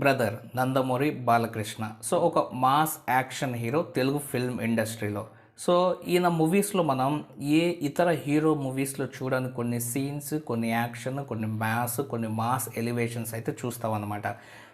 Brother Nandamuri Balakrishna. So ఒక mass action hero Telugu film ఇండస్ట్రీలో. So ఈయన మూవీస్లో మనం ఏ ఇతర హీరో మూవీస్లో చూడని కొన్ని సీన్స్ కొన్ని యాక్షన్ కొన్ని మ్యాస్ కొన్ని మాస్ ఎలివేషన్స్ అయితే చూస్తాం అనమాట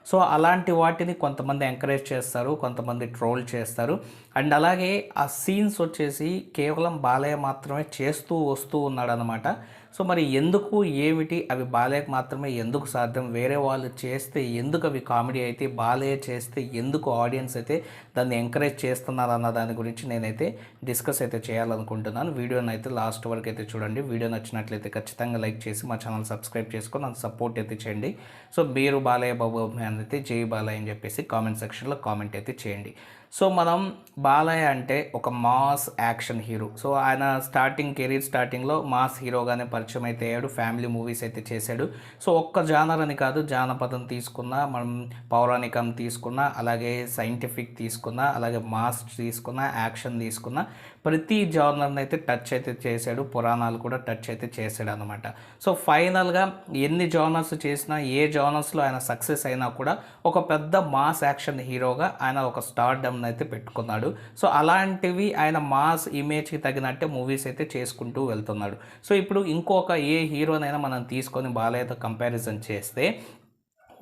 సో అలాంటి వాటిని కొంతమంది ఎంకరేజ్ చేస్తారు కొంతమంది ట్రోల్ చేస్తారు. అండ్ అలాగే ఆ సీన్స్ వచ్చేసి కేవలం బాలయ్య మాత్రమే చేస్తూ వస్తూ ఉన్నాడనమాట సో మరి ఎందుకు ఏమిటి అవి బాలయ్యకు మాత్రమే ఎందుకు సాధ్యం? వేరే వాళ్ళు చేస్తే ఎందుకు అవి కామెడీ అయితే బాలయ్య చేస్తే ఎందుకు ఆడియన్స్ అయితే దాన్ని ఎంకరేజ్ చేస్తున్నారు అన్న దాని గురించి నేనైతే డిస్కస్ అయితే చేయాలనుకుంటున్నాను. వీడియోని అయితే లాస్ట్ వరకు అయితే చూడండి. వీడియో నచ్చినట్లయితే ఖచ్చితంగా లైక్ చేసి మా ఛానల్ సబ్స్క్రైబ్ చేసుకొని నన్ను సపోర్ట్ అయితే చేయండి. సో మీరు బాలయ్య బాబు అయితే జై బాలయ్య అని చెప్పేసి కామెంట్ సెక్షన్లో కామెంట్ అయితే చేయండి. సో మనం బాలయ్య అంటే ఒక మాస్ యాక్షన్ హీరో. సో ఆయన స్టార్టింగ్ కెరీర్ స్టార్టింగ్లో మాస్ హీరోగానే పరిచయం అయితే అయ్యాడు ఫ్యామిలీ మూవీస్ అయితే చేశాడు. సో ఒక్క జానర్ అని కాదు జానపదం తీసుకున్నా మనం పౌరాణికం తీసుకున్నా అలాగే సైంటిఫిక్ తీసుకున్నా అలాగే మాస్ తీసుకున్నా యాక్షన్ తీసుకున్నా ప్రతి జానర్ని అయితే టచ్ అయితే చేశాడు పురాణాలు కూడా టచ్ అయితే చేశాడు అనమాట సో ఫైనల్గా ఎన్ని జానర్స్ చేసినా ఏ జానర్స్లో ఆయన సక్సెస్ అయినా కూడా ఒక పెద్ద మాస్ యాక్షన్ హీరోగా ఆయన ఒక స్టార్ డమ్ని అయితే పెట్టుకున్నాడు. సో అలాంటివి ఆయన మాస్ ఇమేజ్కి తగినట్టే మూవీస్ అయితే చేసుకుంటూ వెళ్తున్నాడు. సో ఇప్పుడు ఇంకొక ఏ హీరోనైనా మనం తీసుకొని బాలయ్యతో కంపారిజన్ చేస్తే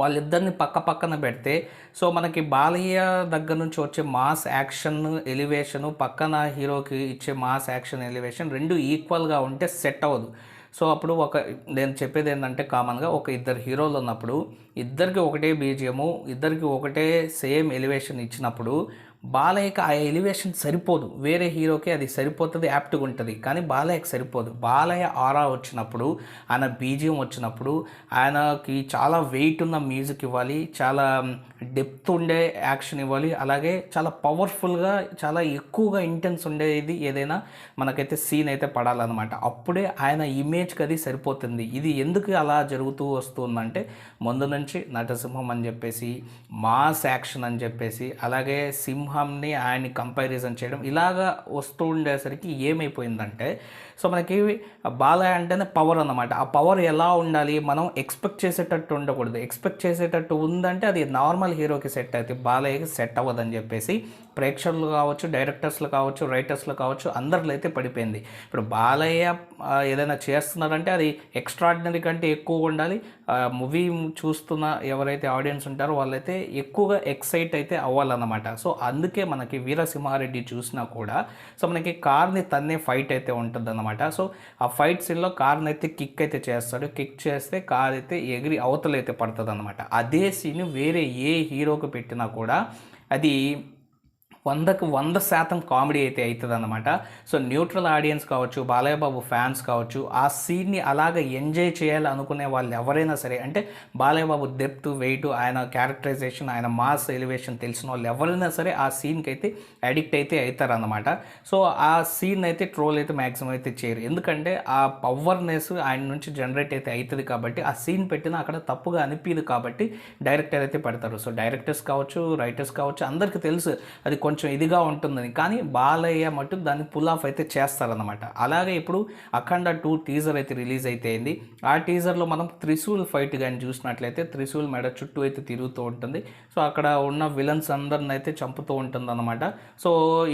వాళ్ళిద్దరిని పక్క పక్కన పెడితే సో మనకి బాలయ్య దగ్గర నుంచి వచ్చే మాస్ యాక్షన్ ఎలివేషను పక్కన హీరోకి ఇచ్చే మాస్ యాక్షన్ ఎలివేషన్ రెండు ఈక్వల్గా ఉంటే సెట్ అవ్వదు. సో అప్పుడు ఒక నేను చెప్పేది ఏంటంటే కామన్గా ఒక ఇద్దరు హీరోలు ఉన్నప్పుడు ఇద్దరికి ఒకటే బీజియము ఇద్దరికి ఒకటే సేమ్ ఎలివేషన్ ఇచ్చినప్పుడు బాలయ్యకి ఆ ఎలివేషన్ సరిపోదు. వేరే హీరోకి అది సరిపోతుంది యాప్ట్గా ఉంటుంది. కానీ బాలయ్యకి సరిపోదు. బాలయ్య ఆరా వచ్చినప్పుడు ఆయన బీజియం వచ్చినప్పుడు ఆయనకి చాలా వెయిట్ ఉన్న మ్యూజిక్ ఇవ్వాలి చాలా డెప్త్ ఉండే యాక్షన్ ఇవ్వాలి అలాగే చాలా పవర్ఫుల్గా చాలా ఎక్కువగా ఇంటెన్స్ ఉండేది ఏదైనా మనకైతే సీన్ అయితే పడాలన్నమాట. అప్పుడే ఆయన ఇమేజ్కి అది సరిపోతుంది. ఇది ఎందుకు అలా జరుగుతూ వస్తుందంటే ముందు నుంచి నటసింహం అని చెప్పేసి మాస్ యాక్షన్ అని చెప్పేసి అలాగే అబ్రహాంని ఆయన్ని కంపారిజన్ చేయడం ఇలాగా వస్తూ ఉండేసరికి ఏమైపోయిందంటే సో మనకి బాలయ్య అంటేనే పవర్ అన్నమాట. ఆ పవర్ ఎలా ఉండాలి? మనం ఎక్స్పెక్ట్ చేసేటట్టు ఉండకూడదు. ఎక్స్పెక్ట్ చేసేటట్టు ఉందంటే అది నార్మల్ హీరోకి సెట్ అయితే బాలయ్యకి సెట్ అవ్వదని చెప్పేసి ప్రేక్షకులు కావచ్చు డైరెక్టర్స్లు కావచ్చు రైటర్స్లు కావచ్చు అందరిలో అయితే పడిపోయింది. ఇప్పుడు బాలయ్య ఏదైనా చేస్తున్నారంటే అది ఎక్స్ట్రాడినరీ కంటే ఎక్కువ ఉండాలి. మూవీ చూస్తున్న ఎవరైతే ఆడియన్స్ ఉంటారో వాళ్ళైతే ఎక్కువగా ఎక్సైట్ అయితే అవ్వాలన్నమాట. సో అందుకే మనకి వీరసింహారెడ్డి చూసినా కూడా సో మనకి కార్ని తన్నే ఫైట్ అయితే అనమాట సో ఆ ఫైట్ సీన్లో కార్ని అయితే కిక్ అయితే చేస్తాడు. కిక్ చేస్తే కార్ అయితే ఎగిరి అవతలైతే పడుతుంది అనమాట అదే సీన్ వేరే ఏ హీరోకి పెట్టినా కూడా అది వందకు వంద శాతం కామెడీ అయితే అవుతుంది అనమాట సో న్యూట్రల్ ఆడియన్స్ కావచ్చు బాలయ్య బాబు ఫ్యాన్స్ కావచ్చు ఆ సీన్ని అలాగ ఎంజాయ్ చేయాలి అనుకునే వాళ్ళు ఎవరైనా సరే అంటే బాలయ్య బాబు డెప్త్ వెయిట్ ఆయన క్యారెక్టరైజేషన్ ఆయన మాస్ ఎలివేషన్ తెలిసిన వాళ్ళు ఎవరైనా సరే ఆ సీన్కి అయితే అడిక్ట్ అయితే అవుతారన్నమాట. సో ఆ సీన్ అయితే ట్రోల్ అయితే మ్యాక్సిమం అయితే చేయరు. ఎందుకంటే ఆ పవర్నెస్ ఆయన నుంచి జనరేట్ అయితే అవుతుంది కాబట్టి ఆ సీన్ పెట్టినా అక్కడ తప్పుగా అనిపించదు కాబట్టి డైరెక్టర్ అయితే పెడతారు. సో డైరెక్టర్స్ కావచ్చు రైటర్స్ కావచ్చు అందరికీ తెలుసు అది కొంచెం కొంచెం ఇదిగా ఉంటుందని. కానీ బాలయ్య మటు దాన్ని పుల్ ఆఫ్ అయితే చేస్తారనమాట అలాగే ఇప్పుడు అఖండ టూ టీజర్ అయితే రిలీజ్ అయితే అయింది. ఆ టీజర్లో మనం త్రిశూల్ ఫైట్ కానీ చూసినట్లయితే త్రిశూల్ మెడ చుట్టూ అయితే తిరుగుతూ ఉంటుంది. సో అక్కడ ఉన్న విలన్స్ అందరిని అయితే చంపుతూ ఉంటుంది అనమాట సో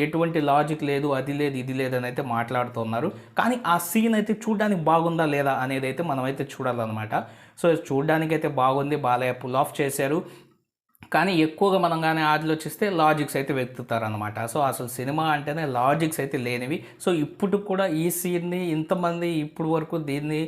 ఎటువంటి లాజిక్ లేదు అది లేదు ఇది లేదని అయితే మాట్లాడుతున్నారు కానీ ఆ సీన్ అయితే చూడడానికి బాగుందా లేదా అనేది అయితే మనం అయితే చూడాలన్నమాట. సో చూడడానికి అయితే బాగుంది. బాలయ్య పుల్ ఆఫ్ చేశారు. కానీ ఎక్కువగా మనం కానీ ఆలోచిస్తే లాజిక్స్ అయితే వెతుకుతారనమాట సో అసలు సినిమా అంటేనే లాజిక్స్ అయితే లేనివి. సో ఇప్పుడు కూడా ఈ సీన్ని ఇంతమంది ఇప్పుడు వరకు దీన్ని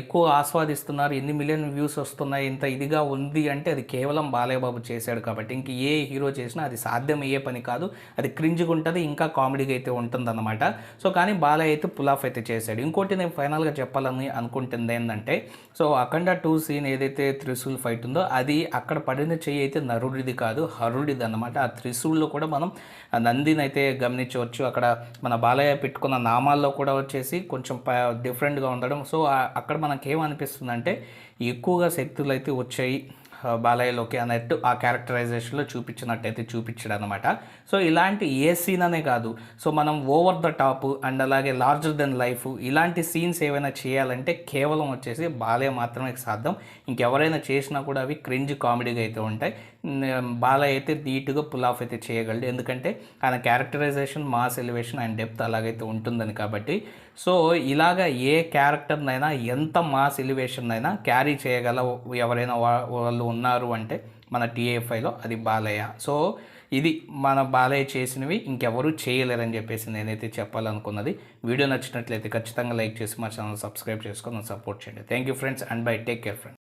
ఎక్కువ ఆస్వాదిస్తున్నారు. ఎన్ని మిలియన్ వ్యూస్ వస్తున్నాయి. ఇంత ఇదిగా ఉంది అంటే అది కేవలం బాలయ్య బాబు చేశాడు కాబట్టి ఇంక ఏ హీరో చేసినా అది సాధ్యమయ్యే పని కాదు. అది క్రింజ్గా ఉంటుంది ఇంకా కామెడీగా అయితే ఉంటుందన్నమాట. సో కానీ బాలయ్య అయితే పులాఫ్ అయితే చేశాడు. ఇంకోటి నేను ఫైనల్గా చెప్పాలని అనుకుంటుంది ఏంటంటే సో అఖండ టూ సీన్ ఏదైతే త్రిశూల్ ఫైట్ ఉందో అది అక్కడ పడిన చెయ్యి అయితే హరుడిది కాదు హరుడిది అన్నమాట. ఆ త్రిశూల్లో కూడా మనం నందిని అయితే గమనించవచ్చు. అక్కడ మన బాలయ్య పెట్టుకున్న నామాల్లో కూడా వచ్చేసి కొంచెం ప- డిఫరెంట్గా ఉండడం. సో అక్కడ మనకి ఏమనిపిస్తుందంటే ఎక్కువగా శక్తులు అయితే వచ్చాయి. బాలయ్యలోకి అన్నట్టు ఆ క్యారెక్టరైజేషన్లో చూపించినట్టయితే చూపించాడు అనమాట సో ఇలాంటి ఏ సీన్ అనే కాదు. సో మనం ఓవర్ ద టాప్ అండ్ అలాగే లార్జర్ దెన్ లైఫ్ ఇలాంటి సీన్స్ ఏవైనా చేయాలంటే కేవలం వచ్చేసి బాలయ్య మాత్రమే సాధ్యం. ఇంకెవరైనా చేసినా కూడా అవి క్రింజ్ కామెడీగా అయితే ఉంటాయి. బాలయ్య అయితే నీట్గా పుల్ ఆఫ్ అయితే చేయగలడు. ఎందుకంటే ఆయన characterization mass elevation and depth అలాగైతే ఉంటుందని కాబట్టి. సో ఇలాగ ఏ క్యారెక్టర్నైనా ఎంత మాస్ ఎలివేషన్ అయినా క్యారీ చేయగల ఎవరైనా వాళ్ళు ఉన్నారు అంటే మన టీఏఎఫ్ఐలో అది బాలయ్య. సో ఇది మన బాలయ్య చేసినవి ఇంకెవరూ చేయలేరని చెప్పేసి నేనైతే చెప్పాలనుకున్నది. వీడియో నచ్చినట్లయితే ఖచ్చితంగా లైక్ చేసి మా ఛానల్ సబ్స్క్రైబ్ చేసుకొని సపోర్ట్ చేయండి. Thank you friends and bye. Take care friends.